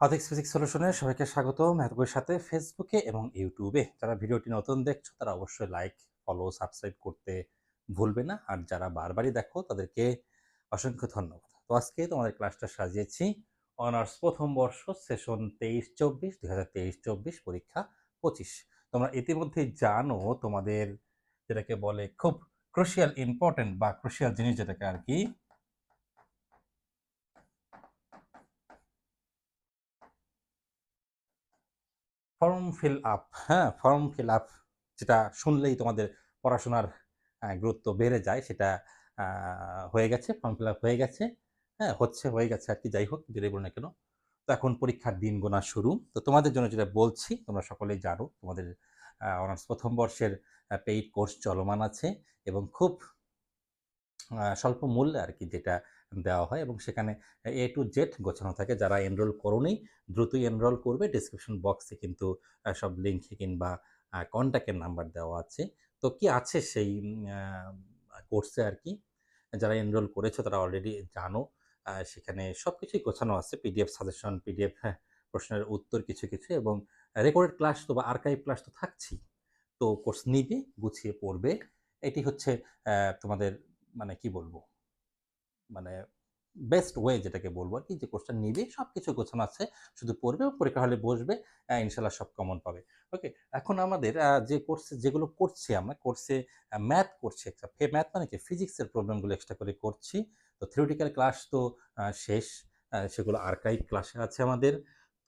আদিক্স physics সলিউশনে সবাইকে স্বাগত ম্যাথবইয়ের সাথে ফেসবুকে এবং ইউটিউবে যারা ভিডিওটি নতুন দেখছ, তারা অবশ্যই লাইক ফলো সাবস্ক্রাইব করতে ভুলবে না। আর যারা বারবারই দেখো, তাদেরকে অসংখ্য ধন্যবাদ। তো আজকে তোমাদের ক্লাসটা সাজিয়েছি অনার্স প্রথম বর্ষ সেশন তেইশ চব্বিশ দুই হাজার তেইশ চব্বিশ, পরীক্ষা পঁচিশ। তোমরা ইতিমধ্যেই জানো, তোমাদের যেটাকে বলে খুব ক্রুশিয়াল ইম্পর্টেন্ট বা ক্রুশিয়াল জিনিস যেটাকে আর কি ফর্ম ফিল আপ হ্যাঁ? ফর্ম ফিল আপ যেটা শুনলেই তোমাদের পড়াশোনার গুরুত্ব বেড়ে যায়, সেটা হয়ে গেছে ফর্ম ফিল আপ হয়ে গেছে হ্যাঁ হচ্ছে, হয়ে গেছে আর কি, যাই হোক, যেটাই বলো না কেন। তো এখন পরীক্ষার দিন গোনা শুরু। তো তোমাদের জন্য যেটা বলছি, তোমরা সকলেই জানো, তোমাদের অনার্স প্রথম বর্ষের পেইড কোর্স চলমান আছে এবং খুব স্বল্প মূল্যে আর কি যেটা দেওয়া হয় এবং সেখানে এ টু জেড গোছানো থাকে। যারা এনরোল করোনি, দ্রুতই এনরোল করবে। ডিসক্রিপশন বক্সে কিন্তু সব লিঙ্ক কিংবা কন্ট্যাক্টের নাম্বার দেওয়া আছে। তো কি আছে সেই কোর্সে আর কি? যারা এনরোল করেছ তারা অলরেডি জানো। সেখানে সব কিছুই গোছানো আছে। পিডিএফ সাজেশন পিডিএফ প্রশ্নের উত্তর কিছু কিছু এবং রেকর্ডেড ক্লাস তো বা আর্কাইভ ক্লাস তো থাকছেই। তো কোর্স নিবে, গুছিয়ে পড়বে। এটি হচ্ছে তোমাদের মানে কি বলব? মানে বেস্ট ওয়ে যেটাকে বলব আর কি, যে কোর্সটা নিবে সব কিছু গোছানো আছে, শুধু পড়বে পরীক্ষা হলে বসবে ইনশাল্লাহ সব কমন পাবে। ওকে এখন আমাদের যে কোর্সে যেগুলো করছি আমরা কোর্সে ম্যাথ করছি একটা ম্যাথ মানে কি? ফিজিক্সের প্রবলেমগুলো এক্সট্রা করে করছি। তো থিওরিটিক্যাল ক্লাস তো শেষ সেগুলো আর্কাইভ ক্লাসে আছে আমাদের।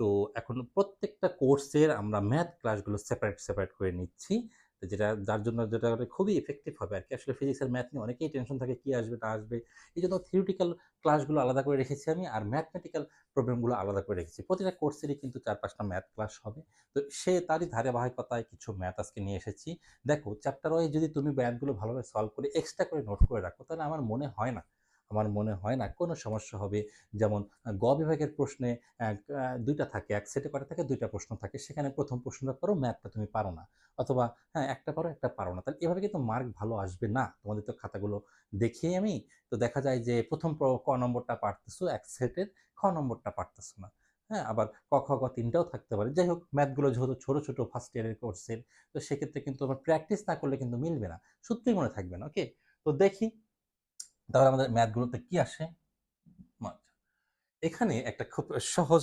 তো এখন প্রত্যেকটা কোর্সের আমরা ম্যাথ ক্লাসগুলো সেপারেট সেপারেট করে নিচ্ছি। যেটা, যার জন্য যেটা খুবই এফেক্টিভ হবে আর কি আসলে ফিজিক্সের ম্যাথ নিয়ে অনেকেই টেনশন থাকে, কি আসবে, না আসবে। এই জন্য থিওরিটিক্যাল ক্লাসগুলো আলাদা করে রেখেছি আমি আর ম্যাথমেটিক্যাল প্রবলেমগুলো আলাদা করে রেখেছি। প্রতিটা কোর্সেরই কিন্তু চার পাঁচটা ম্যাথ ক্লাস হবে। তো সে তারই ধারাবাহিকতায় কিছু ম্যাথ আজকে নিয়ে এসেছি। দেখো চ্যাপ্টার ওয়াইজ যদি তুমি ম্যাথগুলো ভালোভাবে সলভ করে এক্সট্রা করে নোট করে রাখো, তাহলে আমার মনে হয় না আমার মনে হয় না, কোনো সমস্যা হবে। যেমন গ বিভাগের প্রশ্নে দুইটা থাকে, এক সেটে করা থাকে, দুইটা প্রশ্ন থাকে। সেখানে প্রথম প্রশ্নটা পারো ম্যাথটা তুমি পারো না। অথবা হ্যাঁ একটা পারো একটা পারো না। তাহলে এভাবে কিন্তু মার্ক ভালো আসবে না। তোমাদের তো খাতাগুলো দেখিয়ে আমি। তো দেখা যায় যে, প্রথম ক নম্বরটা পারতেছো, এক সেটের খ নম্বরটা পারতেছো না। হ্যাঁ আবার ক, খ তিনটাও থাকতে পারে। যাই হোক, ম্যাথগুলো যেহেতু ছোটো ছোটো ফার্স্ট ইয়ারের কোর্সের তো সেক্ষেত্রে কিন্তু আমার প্র্যাকটিস না করলে কিন্তু মিলবে না। সত্যিই মনে থাকবে না ওকে তো দেখি তাহলে আমাদের ম্যাথগুলোতে কি আসে। এখানে একটা খুব সহজ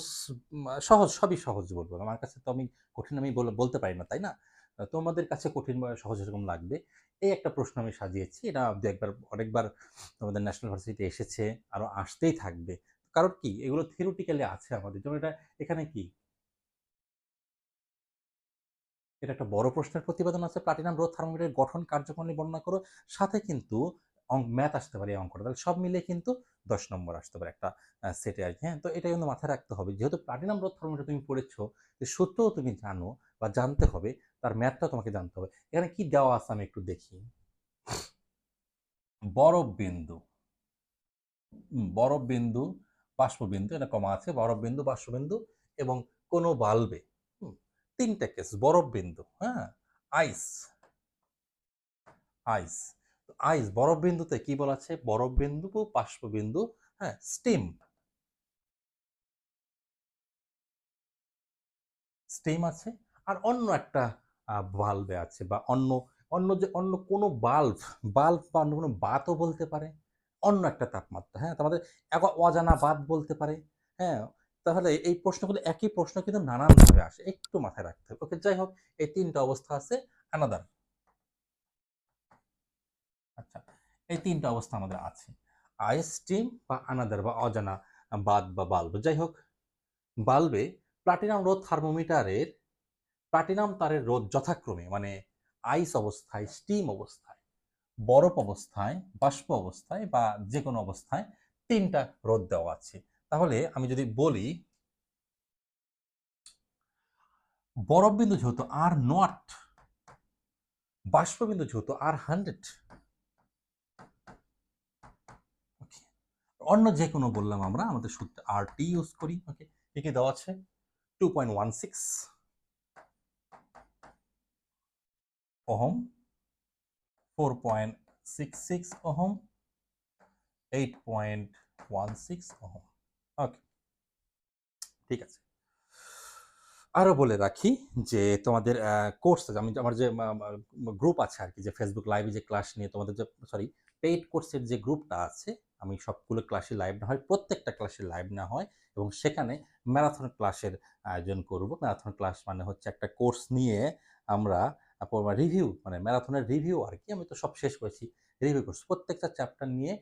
সহজ, সবই সহজ বলব আমার কাছে তো আমি কঠিন আমি বলে- বলতে পারি না, তাই না? তোমাদের কাছে কঠিন বা সহজ এরকম লাগবে। এই একটা প্রশ্ন আমি সাজিয়েছি, এটা দু একবার, অনেকবার তোমাদের ন্যাশনাল ভার্সিটিতে এসেছে আরও আসতেই থাকবে। কারণ কি? এগুলো থিওরিটিক্যালি আছে আমাদের। যেমন এটা, এখানে কি? এটা একটা বড় প্রশ্নের প্রতিবেদন আছে প্লাটিনাম রোধ থার্মোমিটারের গঠন কার্যক্রম বর্ণনা করো। সাথে কিন্তু ম্যাথ আসতে পারে অঙ্কটা। তাহলে সব মিলে কিন্তু দশ নম্বর আসতে পারে একটা সেটে আর কি হ্যাঁ? তো এটা কিন্তু মাথায় রাখতে হবে। যেহেতু প্লাটিনাম রোধ থার্মোমিটার তুমি পড়েছো, যে সূত্রও তুমি জানো বা জানতে হবে, তার ম্যাথটা তোমাকে জানতে হবে। এখানে কি দেওয়া আছে আমি একটু দেখি। বরফ বিন্দু। বরফ বিন্দু বাষ্পবিন্দু এটা কমা আছে, বরফ বিন্দু বাষ্পবিন্দু এবং কোনো বাল্বে। তিনটা কেস বরফ বিন্দু হ্যাঁ? আইস আইস আইস, বরফ বিন্দুতে কি বলা আছে বরফ বিন্দু বাষ্পবিন্দু হ্যাঁ স্টিম। স্টিম আছে আর অন্য একটা বাল্বে আছে বা অন্য অন্য যে, অন্য কোনো বাল্ব বাল্ব বা অন্য কোনো বাতও বলতে পারে। অন্য একটা তাপমাত্রা হ্যাঁ তোমাদের এক অজানা বাত বলতে পারে হ্যাঁ। তাহলে এই প্রশ্নগুলো একই প্রশ্ন কিন্তু নানানভাবে আসে, একটু মাথায় রাখতে হবে। ওকে, যাই হোক, এই তিনটা অবস্থা আছে আনাদার আচ্ছা এই তিনটা অবস্থা আমাদের আছে। আইস স্টিম বা আনাদার বা অজানা, বাদ বা বাল্ব। যাই হোক, বাল্বে প্লাটিনাম রোধ থার্মোমিটারের, প্লাটিনাম তারের রোধ যথাক্রমে মানে আইস অবস্থায়, স্টিম অবস্থায়, বরফ অবস্থায়, বাষ্প অবস্থায় বা যে কোনো অবস্থায় তিনটা রোধ দেওয়া আছে। তাহলে আমি যদি বলি বরফ বিন্দু যেহেতু আর নট, বাষ্পবিন্দু যেহেতু আর হান্ড্রেড অন্য যে কোনো বললাম আমরা, আমাদের সূত্র আর টি ইউজ করি ওকে কি কি দেওয়া আছে? Two point one six ohm four point six six ohm eight point one six ohm okay ঠিক আছে। আরও বলে রাখি যে তোমাদের কোর্স আমি আমার যে গ্রুপ আছে আর কি, যে ফেসবুক লাইভে যে ক্লাস নিয়ে তোমাদের যে সরি পেইড কোর্সের যে গ্রুপটা আছে আমি সবগুলো ক্লাসে লাইভ না হয়, প্রত্যেকটা ক্লাসে লাইভ না হয় এবং সেখানে ম্যারাথন ক্লাসের আয়োজন করব। ম্যারাথন ক্লাস মানে হচ্ছে একটা কোর্স নিয়ে আমরা রিভিউ মানে ম্যারাথনের রিভিউ আর কি, আমি তো সব শেষ করেছি রিভিউ কোর্স প্রত্যেকটা চ্যাপ্টার নিয়ে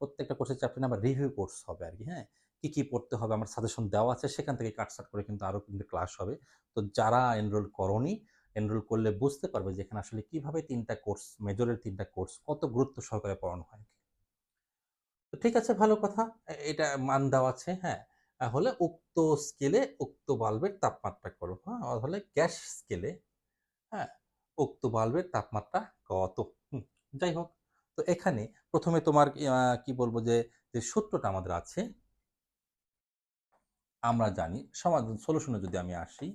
প্রত্যেকটা কোর্সের চ্যাপ্টার নিয়ে আমার রিভিউ কোর্স হবে আর কি হ্যাঁ? কি কি পড়তে হবে আমার সাজেশন দেওয়া আছে, সেখান থেকে কাটসাট করে কিন্তু আরও কিন্তু ক্লাস হবে। তো যারা এনরোল করনি এনরোল করলে বুঝতে পারবে যে এখানে আসলে কীভাবে তিনটা কোর্স মেজরের তিনটা কোর্স কত গুরুত্ব সহকারে পড়ানো হয় ঠিক আছে, ভালো কথা। এটা মান দেওয়া আছে হ্যাঁ। হলে উক্ত স্কেলে উক্ত বাল্বের তাপমাত্রা করো হ্যাঁ। হলে গ্যাস স্কেলে হ্যাঁ উক্ত বাল্বের তাপমাত্রা কত? যাই হোক। তো এখানে প্রথমে তোমার কি বলব যে যে সূত্রটা আমাদের আছে, আমরা জানি। সমাধান সলিউশনে যদি আমি আসি,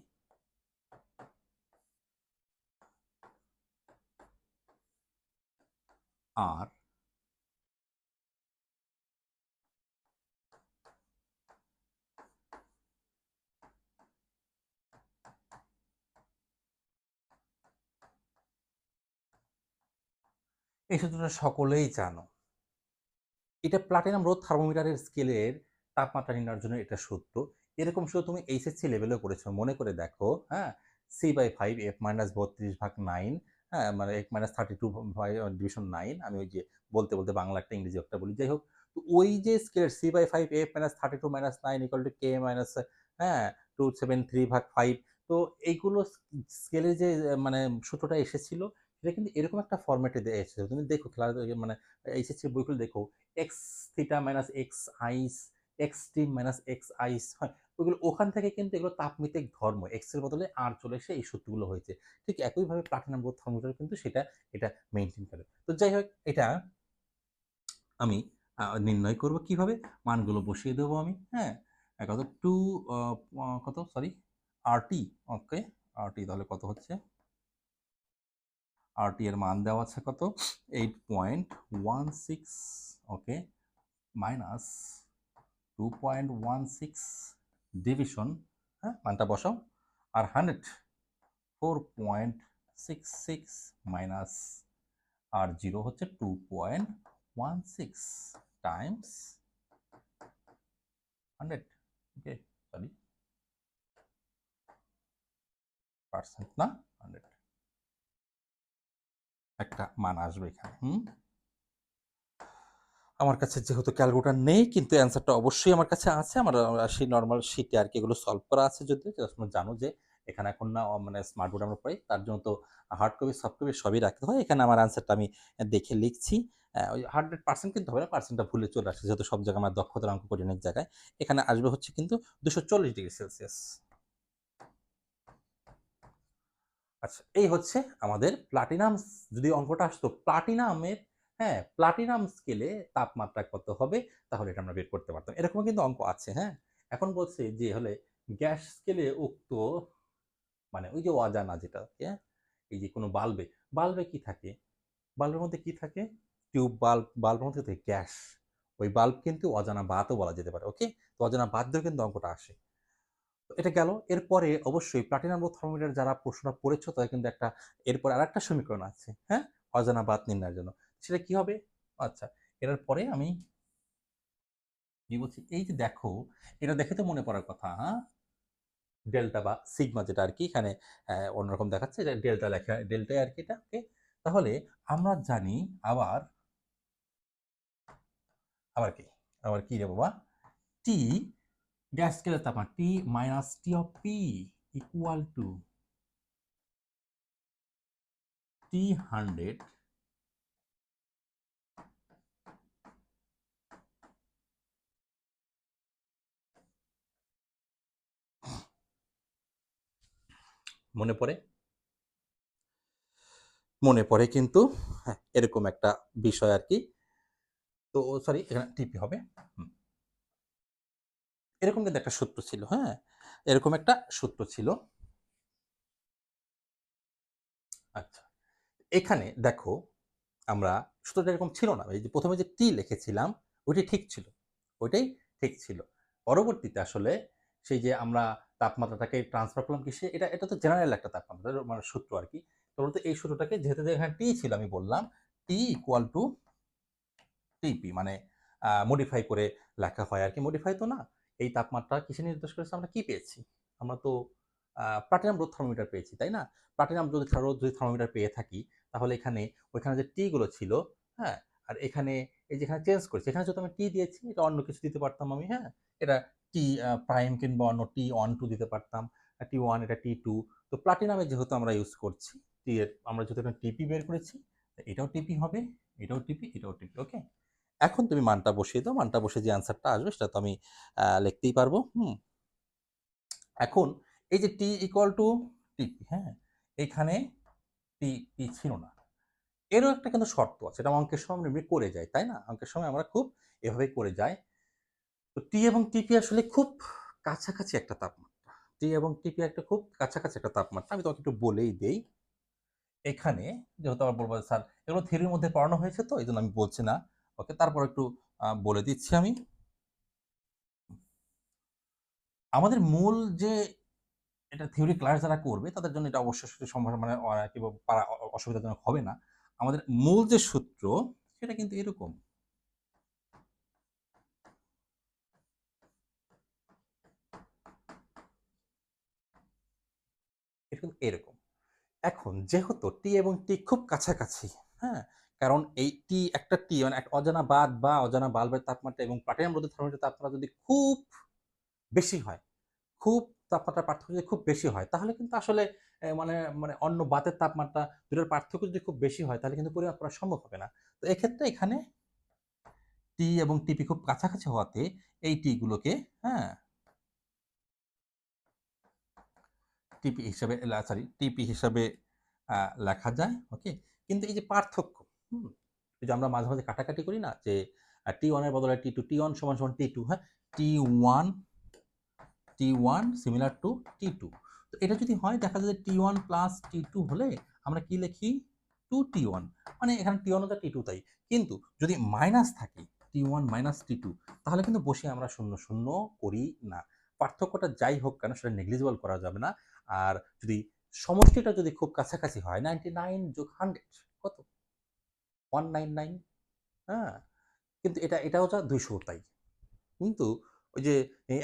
আর এই সূত্রটা সকলেই জানো। এটা প্লাটিনাম রোধ থার্মোমিটারের স্কেলের তাপমাত্রা নির্ণয়ের জন্য এটা সূত্র। এরকম শুধু তুমি এইচএসসি লেভেলেও করেছ। মনে করে দেখো হ্যাঁ? C by five F minus বত্রিশ ভাগ নাইন হ্যাঁ? মানে F minus thirty two division nine আমি ওই যে বলতে বলতে বাংলা একটা ইংরেজি একটা বলি। যাই হোক, তো ওই যে স্কেলের C by five F minus thirty two minus nine equal to K minus হ্যাঁ? টু সেভেন থ্রি ভাগ ফাইভ তো এইগুলো স্কেলের যে মানে সূত্রটা এসেছিল সেটা কিন্তু এরকম একটা ফর্মেটে দিয়ে এসেছে। তুমি দেখো খেলা মানে এইচএসসি বইগুলো দেখো X theta minus X ice X T minus X ice হয়, ওইগুলো ওখান থেকে কিন্তু এগুলো তাপমিতিক ধর্ম এক্সের বদলে আর চলে এসে এই সূত্রগুলো হয়েছে। ঠিক একইভাবে প্লাটিনাম বোধ থার্মোমিটার কিন্তু সেটা, এটা মেনটেন করে। তো যাই হোক, এটা আমি নির্ণয় করব কীভাবে, মানগুলো বসিয়ে দেবো আমি হ্যাঁ? কত? টু কত? সরি আর টি ওকে আর টি তাহলে কত হচ্ছে? আর টি এর মান দেওয়া আছে কত? Eight point one six okay minus two point one six division হ্যাঁ মানটা বসাও। R hundred four point six six minus R zero হচ্ছে two point one six times hundred okay sorry percent না হান্ড্রেড একটা মান আসবে এখানে, হুম? আমার কাছে যেহেতু ক্যালকুলেটার নেই, কিন্তু অ্যান্সারটা অবশ্যই আমার কাছে আছে। আমার সেই নর্মাল শিটে আর কি এগুলো সলভ করা আছে যদি। তোমরা জানো যে এখানে এখন না মানে স্মার্ট বোর্ড আমরা পাই, তার জন্য তো হার্ড কপি সফট কপি সবই রাখতে হয়। এখানে আমার অ্যান্সারটা আমি দেখে লিখছি। ওই হান্ড্রেড পার্সেন্ট কিন্তু হবে না পার্সেন্টটা ভুলে চলে আসছে। যেহেতু সব জায়গায় আমরা দক্ষতার অঙ্ক করি অনেক জায়গায়। এখানে আসবে হচ্ছে কিন্তু দুশো চল্লিশ ডিগ্রি সেলসিয়াস। আচ্ছা এই হচ্ছে আমাদের প্লাটিনাম যদি অঙ্কটা আসতো প্লাটিনামের হ্যাঁ প্লাটিনাম স্কেলে তাপমাত্রা কত হবে, তাহলে এটা আমরা বের করতে পারতাম। এরকম কিন্তু অঙ্ক আছে হ্যাঁ? এখন বলছে যে, হলে গ্যাস স্কেলে উক্ত মানে ওই যে অজানা যেটা হ্যাঁ এই যে কোনো বাল্বে বাল্বে কি থাকে? বাল্বের মধ্যে কি থাকে? টিউব বাল্ব, বাল্বের মধ্যে থাকে গ্যাস। ওই বাল্ব কিন্তু অজানা বাতও বলা যেতে পারে ওকে তো অজানা বাদ দিয়েও কিন্তু অঙ্কটা আসে। এটা গেল। এরপরে অবশ্যই প্লাটিনাম থার্মোমিটার যারা প্রশ্নটা পড়েছ তাদের কিন্তু একটা, এরপর আর একটা সমীকরণ আছে হ্যাঁ? অজানা বাদ নির্ণয়ের জন্য। সেটা কি হবে? আচ্ছা এর পরে আমি কি বলছি? এই যে দেখো, এটা দেখে তো মনে পড়ার কথা হ্যাঁ? ডেল্টা বা সিগমা যেটা আর কি, এখানে অন্যরকম দেখাচ্ছে, এটা ডেল্টা লেখা ডেল্টা আর কি এটা ওকে তাহলে আমরা জানি আবার আবার কি? আবার কি রে বাবা? টি গ্যাস স্কেলের তাপমাত্রা T minus T of P equal to T hundred মনে পড়ে? মনে পড়ে কিন্তু হ্যাঁ এরকম একটা বিষয় আর কি। তো সরি এখানে টিপি হবে। এরকম কিন্তু একটা সূত্র ছিল হ্যাঁ? এরকম একটা সূত্র ছিল। আচ্ছা এখানে দেখো আমরা সূত্রটা এরকম ছিল না, এই যে প্রথমে যে টি লিখেছিলাম, ওইটি ঠিক ছিল, ওইটাই ঠিক ছিল। পরবর্তীতে আসলে সেই যে আমরা তাপমাত্রাটাকে ট্রান্সফার করলাম কিসে, এটা এটা তো জেনারেল একটা তাপমাত্রা মানে সূত্র আর কি। তো এই সূত্রটাকে যেহেতু এখানে টি ছিল আমি বললাম টি ইকুয়াল টু টিপি মানে মডিফাই করে লেখা হয় আর কি মডিফাই তো না। এই তাপমাত্রা কিসে নির্দেশ করেছে? আমরা কি পেয়েছি? আমরা তো প্লাটিনাম রোদ থার্মোমিটার পেয়েছি, তাই না? প্লাটিনাম যদি রোদ যদি থার্মোমিটার পেয়ে থাকি, তাহলে এখানে, ওইখানে যে টিগুলো ছিল হ্যাঁ? আর এখানে, এই যেখানে চেঞ্জ করেছি, এখানে যদি আমি টি দিয়েছি, এটা অন্য কিছু দিতে পারতাম আমি হ্যাঁ? এটা টি প্রাইম কিংবা অন্য টি ওয়ান টু দিতে পারতাম টি ওয়ান এটা টি টু তো প্লাটিনামে যেহেতু আমরা ইউজ করছি টি আমরা যেহেতু টিপি বের করেছি এটাও টিপি হবে, এটাও টিপি এটাও টিপি ওকে এখন তুমি মানটা বসিয়ে দাও। মানটা বসে যে অ্যান্সারটা আসবে সেটা তো আমি লিখতেই পারব। হুম। এখন এই যে টি ইকুয়াল টু টিপি হ্যাঁ এখানে টি টি ছিল না। এরও একটা কিন্তু শর্ত আছে। এটা অঙ্কের সময় আমরা করে যাই, তাই না? অঙ্কের সময় আমরা খুব এভাবে করে যাই। তো টি এবং টিপি আসলে খুব কাছাকাছি একটা তাপমাত্রা? টি এবং টিপি একটা খুব কাছাকাছি একটা তাপমাত্রা? আমি তোমাকে একটু বলেই দেই। এখানে যেহেতু আমার বলব স্যার এগুলো থিওরির মধ্যে পড়ানো হয়েছে তো এই জন্য আমি বলছি না। ওকে তারপর একটু বলে দিচ্ছি আমি। আমাদের মূল যে এটা থিওরি ক্লাস যারা করবে, তাদের জন্য এটা অবশ্যই সম্ভব মানে অসুবিধাজনক হবে না। আমাদের মূল যে সূত্র, সেটা কিন্তু এরকম। এরকম। এখন, যেহেতু টি এবং টি খুব কাছাকাছি হ্যাঁ কারণ এই টি একটা টি মানে একটা অজানা বাদ বা অজানা বাল্বের তাপমাত্রা এবং প্লাটিনাম রোধের থার্মোমিটার তাপমাত্রা যদি খুব বেশি হয়, খুব তাপমাত্রার পার্থক্য যদি খুব বেশি হয়, তাহলে কিন্তু আসলে মানে মানে অন্য বাতের তাপমাত্রা দুটোর পার্থক্য যদি খুব বেশি হয়, তাহলে কিন্তু পরিমাপ করা সম্ভব হবে না। তো এক্ষেত্রে এখানে টি এবং টিপি খুব কাছাকাছি হওয়াতে এই টি গুলোকে হ্যাঁ টিপি হিসাবে সরি টিপি হিসাবে লেখা যায়, ওকে? কিন্তু এই যে পার্থক্য হুম যে আমরা মাঝে মাঝে কাটাকাটি করি না যে টি ওয়ানের বদলে টি টু টি ওয়ান সমান সমান টি টু হ্যাঁ? T one T one similar to T two তো এটা যদি হয়, দেখা যায় T one plus T two হলে আমরা কি লিখি? টু টি ওয়ান মানে এখানে টি ওয়ান টি টু তাই। কিন্তু যদি মাইনাস থাকে T one minus T two তাহলে কিন্তু বসে আমরা শূন্য শূন্য করি না। পার্থক্যটা যাই হোক কেন, সেটা নেগলিজিবল করা যাবে না। আর যদি সমষ্টিটা যদি খুব কাছাকাছি হয় নাইনটি নাইন যোগ হান্ড্রেড কত? ওয়ান নাইন নাইন হ্যাঁ? কিন্তু এটা এটাও যা দুইশো তাই। কিন্তু ওই যে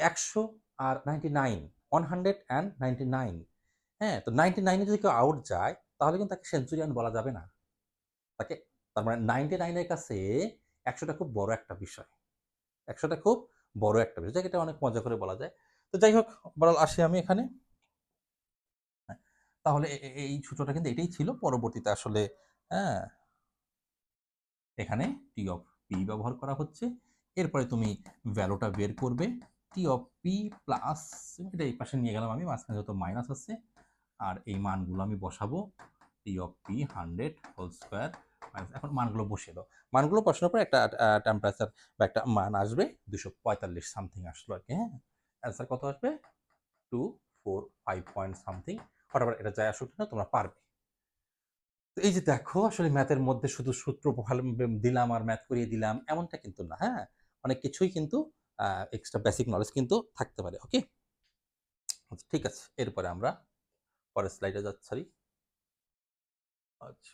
একশো আর ninety nine one hundred and ninety nine হ্যাঁ? তো নাইনটি নাইনে যদি কেউ আউট যায় তাহলে কিন্তু তাকে সেঞ্চুরিয়ান বলা যাবে না। তাকে তার মানে নাইনটি নাইনের কাছে একশোটা খুব বড় একটা বিষয়। একশোটা খুব বড় একটা বিষয়। এটা অনেক মজা করে বলা যায়। তো যাই হোক বলাল আসি আমি এখানে। হ্যাঁ, তাহলে এই সূত্রটা কিন্তু এটাই ছিল। পরবর্তীতে আসলে হ্যাঁ এখানে টি অফ পি ব্যবহার করা হচ্ছে। এরপরে তুমি ভ্যালুটা বের করবে। টি অফ পি প্লাস এটা এই পাশে নিয়ে গেলাম আমি, মাঝখানে যত মাইনাস আছে, আর এই মানগুলো আমি বসাবো। T of P hundred whole square এখন মানগুলো বসিয়ে দাও। মানগুলো বসানোর পর একটা টেম্পারেচার বা একটা মান আসবে দুশো পঁয়তাল্লিশ সামথিং আসলো আর কি হ্যাঁ? অ্যান্সার কত আসবে? Two four five point something হঠাৎ এটা যায় আসুক না তোমরা পারবে। এই যে দেখো, আসলে ম্যাথের মধ্যে শুধু সূত্র দিলাম আর ম্যাথ করিয়ে দিলাম, এমনটা কিন্তু না হ্যাঁ? অনেক কিছুই কিন্তু এক্সট্রা বেসিক নলেজ কিন্তু থাকতে পারে ওকে আচ্ছা ঠিক আছে, এরপরে আমরা পরের স্লাইডে যাচ্ছি সরি আচ্ছা।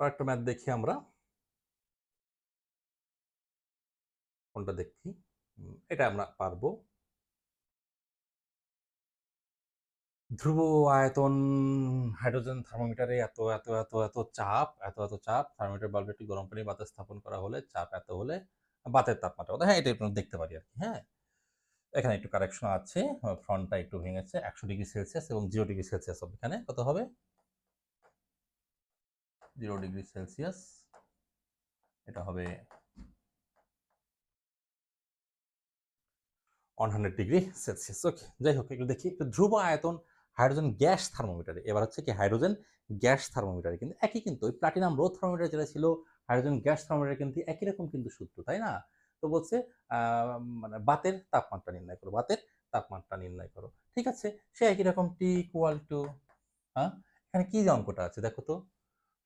একটা ম্যাথ দেখি আমরা। কোনটা দেখি? এটা আমরা পারব। ধ্রুব আয়তন, হাইড্রোজেন থার্মোমিটারে এত এত এত এত চাপ, এত এত চাপ, থার্মোমিটার বাল্বে একটি গরম পানি বাতাস স্থাপন করা হলে চাপ এত হলে বাতের তাপমাত্রা হ্যাঁ এটা একটু দেখতে পারি আর কি হ্যাঁ। এখানে একটু কারেকশন আছে ফ্রন্টটা একটু ভেঙেছে, একশো ডিগ্রি সেলসিয়াস এবং জিরো ডিগ্রি সেলসিয়াস হবে এখানে, কত হবে? জিরো ডিগ্রি সেলসিয়াস, এটা হবে one hundred degree Celsius okay যাই হোক, একটু দেখি, একটু ধ্রুব আয়তন হাইড্রোজেন গ্যাস থার্মোমিটারে এবার হচ্ছে কি হাইড্রোজেন গ্যাস থার্মোমিটারে কিন্তু একই কিন্তু, ওই প্লাটিনাম রোড থার্মোমিটার যেটা ছিল হাইড্রোজেন গ্যাস থার্মোমিটার কিন্তু একই রকম কিন্তু সূত্র, তাই না? তো বলছে মানে বাতের তাপমাত্রা নির্ণয় করো, বাতের তাপমাত্রা নির্ণয় করো। ঠিক আছে, সে একই রকম টি ইকুয়াল টু হ্যাঁ? এখানে কি যে অঙ্কটা আছে, দেখো তো।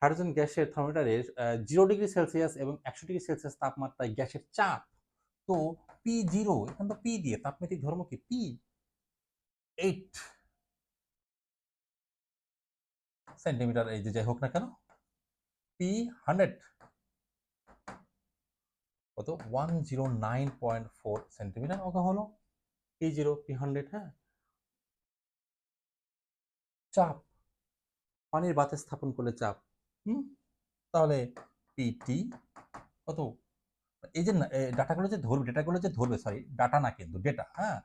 হাইড্রোজেন গ্যাসের থার্মোমিটারের জিরো ডিগ্রি সেলসিয়াস এবং একশো ডিগ্রি সেলসিয়াস তাপমাত্রায় গ্যাসের চাপ তো পি জিরো এখানে তো পি দিয়ে তাপমাত্রিক ধর্ম কি? পি এইট সেন্টিমিটার এই যে যাই হোক না কেন পি হান্ড্রেড কত? One zero nine point four centimetre okay হলো। পি জিরো পি হান্ড্রেড হ্যাঁ। চাপ, পানির বাতে স্থাপন করলে চাপ, হুম? তাহলে পিটি কত? এই যে ডাটাগুলো যে ধরবে ডেটাগুলো যে ধরবে সরি ডাটা না কিন্তু ডেটা হ্যাঁ?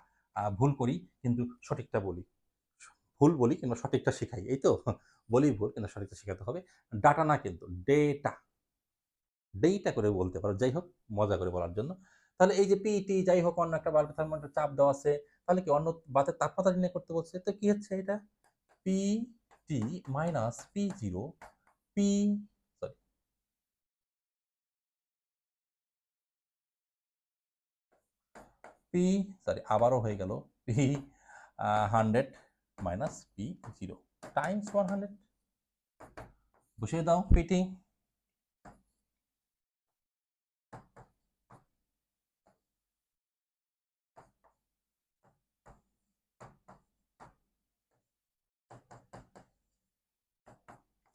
ভুল করি কিন্তু সঠিকটা বলি। ভুল বলি কিংবা সঠিকটা শেখাই, এই তো? বলি ভুল কিন্তু সঠিকটা শেখাতে হবে। ডাটা না কিন্তু ডেটা ডেটা করে বলতে পারো, যাই হোক, মজা করে বলার জন্য। তাহলে এই যে পিটি যাই হোক, অন্য একটা বাল্বের থার্মোমিটার চাপ দেওয়া আছে, তাহলে কি অন্য বাতের তাপমাত্রা নির্ণয় করতে বলছে? তো কি হচ্ছে এটা? P T minus P zero P P sorry আবারও হয়ে গেল P hundred minus P zero times one hundred বসিয়ে দাও পিটি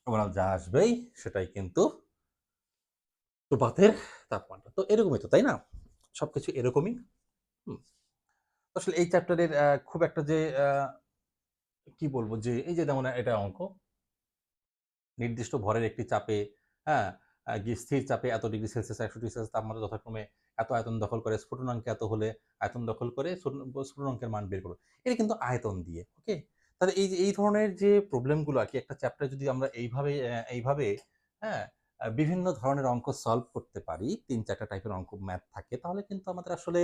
ওভারঅল যা আসবেই, সেটাই কিন্তু বাতের তাপমাত্রা। তো এরকমই তো, তাই না? সবকিছু এরকমই। হুম। তো আসলে এই চ্যাপ্টারের খুব একটা যে কি বলব যে, এই যে যেমন এটা অঙ্ক, নির্দিষ্ট ভরের একটি চাপে হ্যাঁ স্থির চাপে এত ডিগ্রি সেলসিয়াস, একশো ডিগ্রি সেলসিয়াস তাপমাত্রা যথাক্রমে এত আয়তন দখল করে স্ফুটনাঙ্কে এত হলে আয়তন দখল করে স্ফুটন- স্ফুটনাঙ্কের মান বের করো এটা কিন্তু আয়তন দিয়ে ওকে তাহলে এই যে, এই ধরনের যে প্রবলেমগুলো আর কি একটা চ্যাপ্টার যদি আমরা এইভাবে এইভাবে হ্যাঁ বিভিন্ন ধরনের অঙ্ক সলভ করতে পারি। তিন চারটা টাইপের অঙ্ক ম্যাথ থাকে। তাহলে কিন্তু আমাদের আসলে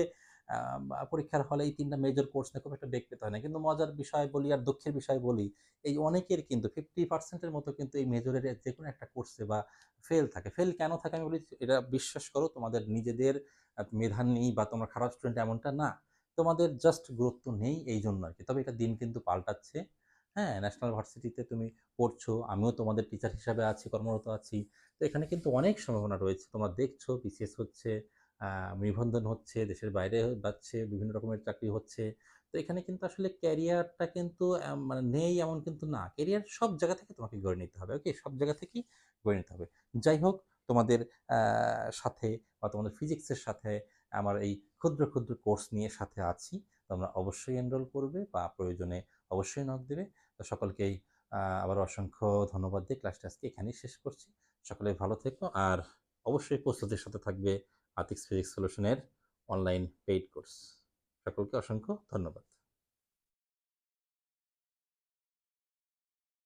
পরীক্ষার হলে এই তিনটা মেজর কোর্স নিয়ে খুব একটা বেগ পেতে হয় না। কিন্তু মজার বিষয় বলি আর দুঃখের বিষয় বলি, এই অনেকের কিন্তু ফিফটি পার্সেন্টের মতো কিন্তু এই মেজরের যে কোনো একটা কোর্সে বা ফেল থাকে। ফেল কেন থাকে আমি বলি, এটা বিশ্বাস করো, তোমাদের নিজেদের মেধা নেই বা তোমরা খারাপ স্টুডেন্ট এমনটা না। তোমাদের জাস্ট গুরুত্ব নেই এই জন্য আর কি তবে এটা দিন কিন্তু পাল্টাচ্ছে। হ্যাঁ ন্যাশনাল ভার্সিটিতে তুমি পড়ছো, আমিও তোমাদের টিচার হিসাবে আছি, কর্মরত আছি। তো এখানে কিন্তু অনেক সম্ভাবনা রয়েছে। তোমরা দেখছ বিসিএস হচ্ছে নিবন্ধন হচ্ছে, দেশের বাইরে যাচ্ছে, বিভিন্ন রকমের চাকরি হচ্ছে। তো এখানে কিন্তু আসলে ক্যারিয়ারটা কিন্তু মানে নেই এমন কিন্তু না। ক্যারিয়ার সব জায়গা থেকে তোমাকে গড়ে নিতে হবে, ওকে? সব জায়গা থেকেই গড়ে নিতে হবে। যাই হোক, তোমাদের সাথে বা তোমাদের ফিজিক্সের সাথে আমার এই ক্ষুদ্র ক্ষুদ্র কোর্স নিয়ে সাথে আছি। তোমরা অবশ্যই এনরোল করবে বা প্রয়োজনে অবশ্যই নক দেবে। তো সকলকেই আবার অসংখ্য ধন্যবাদ দিয়ে ক্লাসটা আজকে এখানেই শেষ করছি। সকলে ভালো থেকো। আর অবশ্যই প্রস্তুতির সাথে থাকবে আতিক্স ফিজিক্স সলিউশনের অনলাইন পেইড কোর্স সকলকে অসংখ্য ধন্যবাদ।